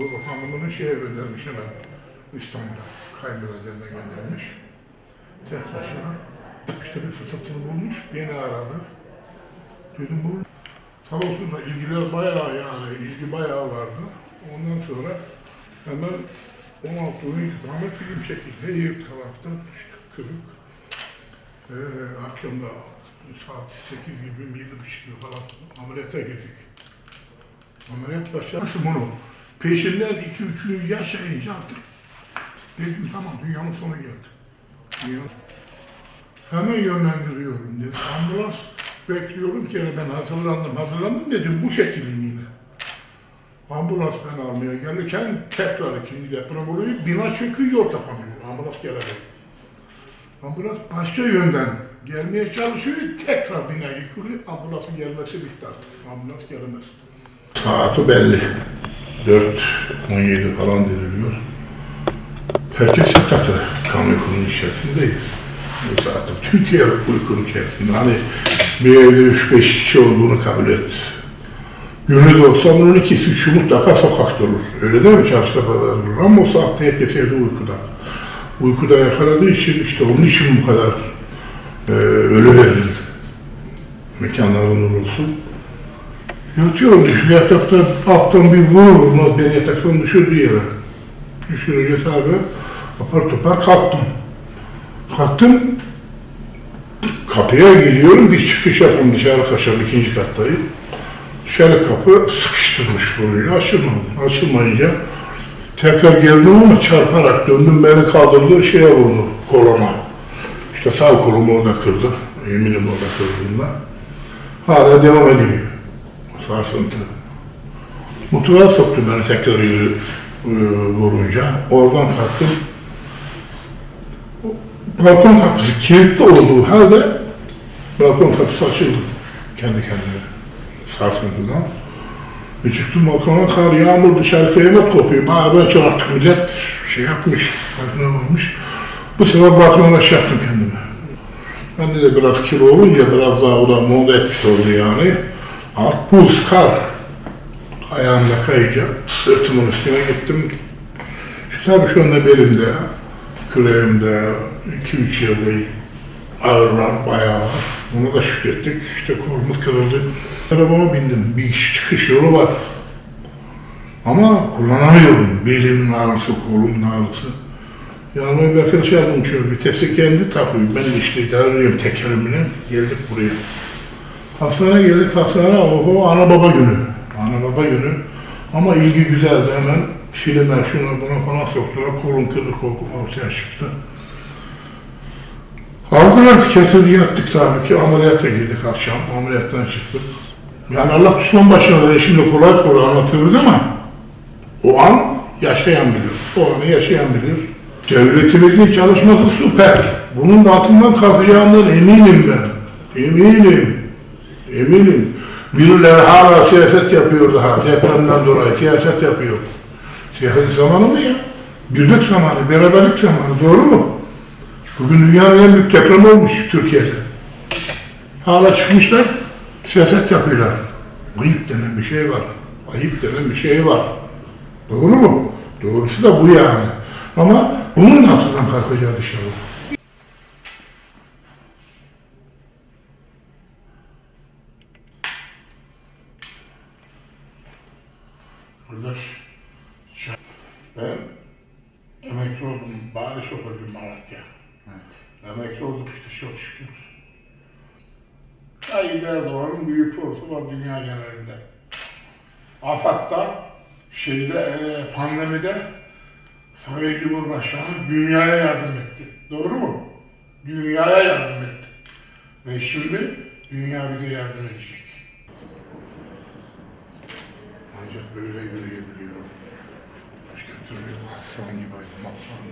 bu hanımını şeye göndermiş hemen İstanbul'a. Kayınbiraderine göndermiş. Tek başına. İşte bir fırsatını bulmuş. Beni aradı. Dedim bu Sağ olsun da ilgiler bayağı yani ilgi bayağı vardı. Ondan sonra hemen 16 oyun tane film çekildi. Her tarafta düştü, kırık. Ee, akşamda saat 8 gibi, 7.30 gibi falan ameliyata girdik. Ameliyat başladı. Nasıl bunu? Peşinden 2-3 yaşayınca artık dedim tamam dünyanın sonu geldi. Dünya... Hemen yönlendiriyorum dedi. Ambulans bekliyorum ki ben hazırlandım. Hazırlandım dedim bu şekilde yine. Ambulans ben almaya gelirken tekrar ikinci deprem oluyor. Bina çöküyor, yol kapanıyor. Ambulans gelemedi. Ambulans başka yönden gelmeye çalışıyor. Tekrar bina yıkılıyor. Ambulansın gelmesi bitti artık. Ambulans gelemez. Saati belli. 4.17 falan deniliyor. Herkes yatakta. Kan uykunun içerisindeyiz. Bu saatte Türkiye uykunun içerisinde. Hani bir evde 3-5 kişi olduğunu kabul et. Gündüz olsa bunun ikisi üçü mutlaka sokakta olur. Öyle değil mi? Çarşıda pazar olur. Ama o saatte herkes evde uykuda. Uykuda yakaladığı için işte onun için bu kadar e, ölü verildi. Mekanların olsun. Yatıyorum şu yatakta alttan bir vurur beni yataktan düşürdü yere. Düşürünce tabi apar topar kalktım. Kalktım, kapıya giriyorum, bir çıkış yapalım dışarı kaçalım ikinci kattayım. Dışarı kapı sıkıştırmış burayı, açılmadı. Açılmayınca tekrar geldim ama çarparak döndüm, beni kaldırdı, şeye vurdu, koluma. İşte sağ kolumu orada kırdı, eminim orada kırdığında. Hala devam ediyor, sarsıntı. Mutfağa soktu beni tekrar yürü, e, vurunca. Oradan kalktım, balkon kapısı kilitli olduğu halde balkon kapısı açıldı kendi kendine sarsıntıdan. Bir çıktım balkona kar yağmur dışarı kıyamet kopuyor. Bayağı ben çarptık millet şey yapmış, farkına varmış. Bu sefer balkona attım kendimi. Bende de biraz kilo olunca biraz daha o da moda etkisi oldu yani. Alt buz, kar. Ayağımda kayınca sırtımın üstüne gittim. Şu tabii şu anda belimde, küreğimde, iki üç yerde ağırlar bayağı var. Ona da şükrettik. İşte kolumuz kırıldı. Arabama bindim. Bir çıkış yolu var. Ama kullanamıyorum. Belimin ağrısı, kolumun ağrısı. Yanıma bir arkadaş yardımcı oldu. Vitesi kendi takıyor. Ben işte idare ediyorum tekerimle. Geldik buraya. Hastaneye geldik. Hastane oho ana baba günü. Ana baba günü. Ama ilgi güzeldi. Hemen filmler şuna buna falan soktular. Kolum kırık ortaya çıktı. Aldılar getirdi yattık tabii ki ameliyata girdik akşam ameliyattan çıktık. Yani Allah düşman başına verir şimdi kolay kolay anlatıyoruz ama o an yaşayan bilir. O anı yaşayan bilir. Devletimizin çalışması süper. Bunun da altından kalkacağından eminim ben. Eminim. Eminim. Birileri hala siyaset yapıyor daha depremden dolayı siyaset yapıyor. Siyaset zamanı mı ya? Birlik zamanı, beraberlik zamanı doğru mu? Bugün dünyanın en büyük depremi olmuş Türkiye'de. Hala çıkmışlar, siyaset yapıyorlar. Ayıp denen bir şey var. Ayıp denen bir şey var. Doğru mu? Doğrusu da bu yani. Ama bunun da altından kalkacağız inşallah. Kardeş, ben emekli oldum. Bari şoförüm Malatya. Emekli olduk işte çok şükür. Tayyip Erdoğan'ın büyük ordu var dünya genelinde. AFAD'da, şeyde, e, pandemide Sayın Cumhurbaşkanı dünyaya yardım etti. Doğru mu? Dünyaya yardım etti. Ve şimdi dünya bize yardım edecek. Ancak böyle yürüyebiliyorum. Başka türlü aslan gibi aslan.